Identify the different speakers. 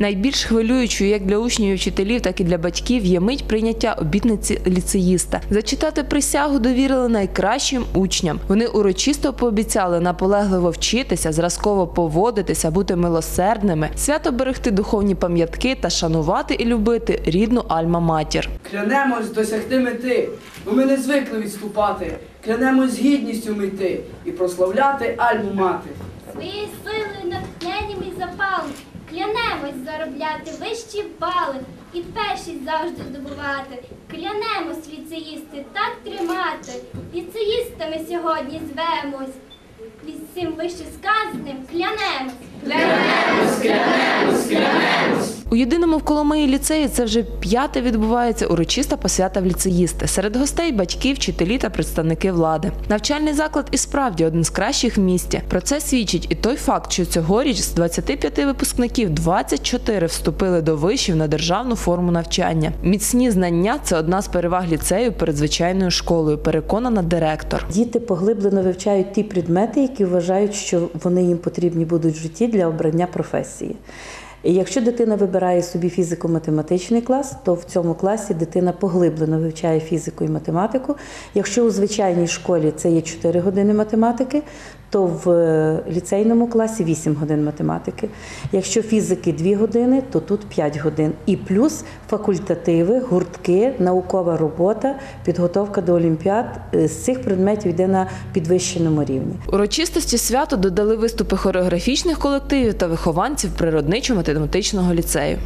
Speaker 1: Найбільш хвилюючою як для учнів і вчителів, так і для батьків є мить прийняття обітниці ліцеїста. Зачитати присягу довірили найкращим учням. Вони урочисто пообіцяли наполегливо вчитися, зразково поводитися, бути милосердними, свято берегти духовні пам'ятки та шанувати і любити рідну альма-матір.
Speaker 2: Клянемось досягти мети, бо ми не звикли відступати. Клянемось з гідністю мити і прославляти Альму мати.
Speaker 3: Своєю силою, натхненням і запалом клянемось заробляти вищі бали і першість завжди здобувати. Клянемось, ліцеїсти, так тримати. Ліцеїстами сьогодні звемось. Від цим вище сказаним клянемось.
Speaker 1: У єдиному в Коломиї ліцеї це вже п'яте відбувається урочиста посвята в ліцеїсти. Серед гостей батьки, вчителі та представники влади. Навчальний заклад і справді один з кращих в місті. Про це свідчить і той факт, що цьогоріч з 25 випускників 24 вступили до вишів на державну форму навчання. Міцні знання це одна з переваг ліцею перед звичайною школою. Переконана директор.
Speaker 4: Діти поглиблено вивчають ті предмети, які вважають, що вони їм потрібні будуть в житті для обрання професії. І якщо дитина вибирає собі фізико-математичний клас, то в цьому класі дитина поглиблено вивчає фізику і математику. Якщо у звичайній школі це є 4 години математики, то в е, ліцейному класі 8 годин математики. Якщо фізики 2 години, то тут 5 годин. І плюс факультативи, гуртки, наукова робота, підготовка до олімпіад Е, з цих предметів йде на підвищеному рівні.
Speaker 1: Урочистості свято додали виступи хореографічних колективів та вихованців природничо-математичного ліцею.